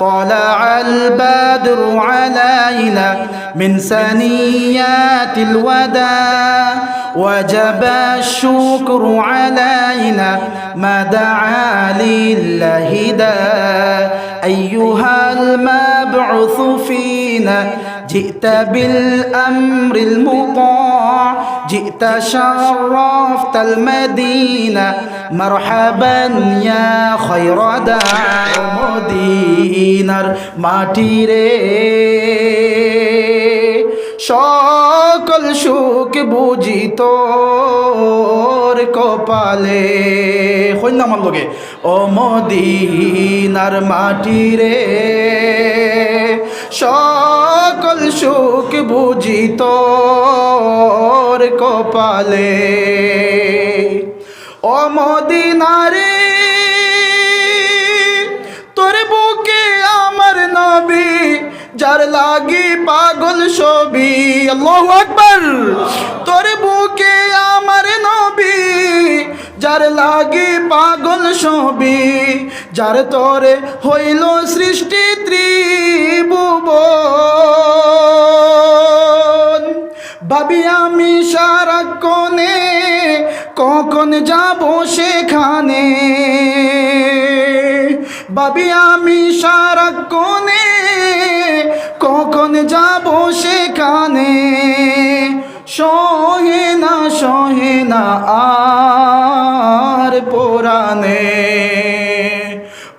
طلع البدر علينا من ثنيات الوداع وجب الشكر علينا ما دعا لله دا أيها المبعوث فينا جئت بالأمر المطاع جئت شرفت المدينة مرحبا يا خير داع মদিনার মাটি রে সকল সুখ বুঝি তোর কপালে হই না আমার লোকে ও মদিনার মাটি রে সকল সুখ বুঝি তোর কপালে। ও মদিনারে, তোর বুকে আমার নবী, যার লাগি পাগল ছবি, আল্লাহু আকবার। তোর বুকে আমার নবী, যার লাগি পাগল ছবি যার তোরে হইল সৃষ্টি ত্রিভুবন। ভাবি আমি সারাক্ষণে কখন যাব সেখানে? ভাবি আমি সারাক্ষণে কখন যাব সেখানে? সহে না সহে না আর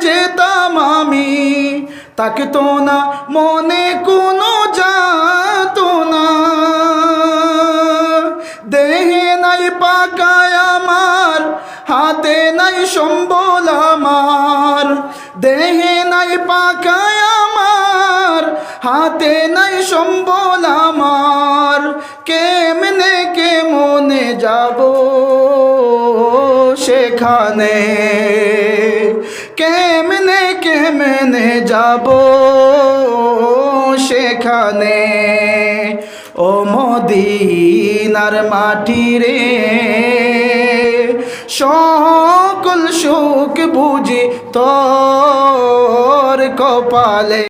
যেতাম আমি। তাকে তো না, মনে কোনো যাত না। দেহে নাই পাকায় আমার, হাতে নাই সম্বল আমার। দেহে নাই পাকায় আমার, হাতে নাই সম্বল আমার। কেমনে কে মনে যাব সেখানে? কেমনে কেমনে যাব সেখানে? ও মদিনার মাটি রে সকল সুখ বুঝি তোর কপালে।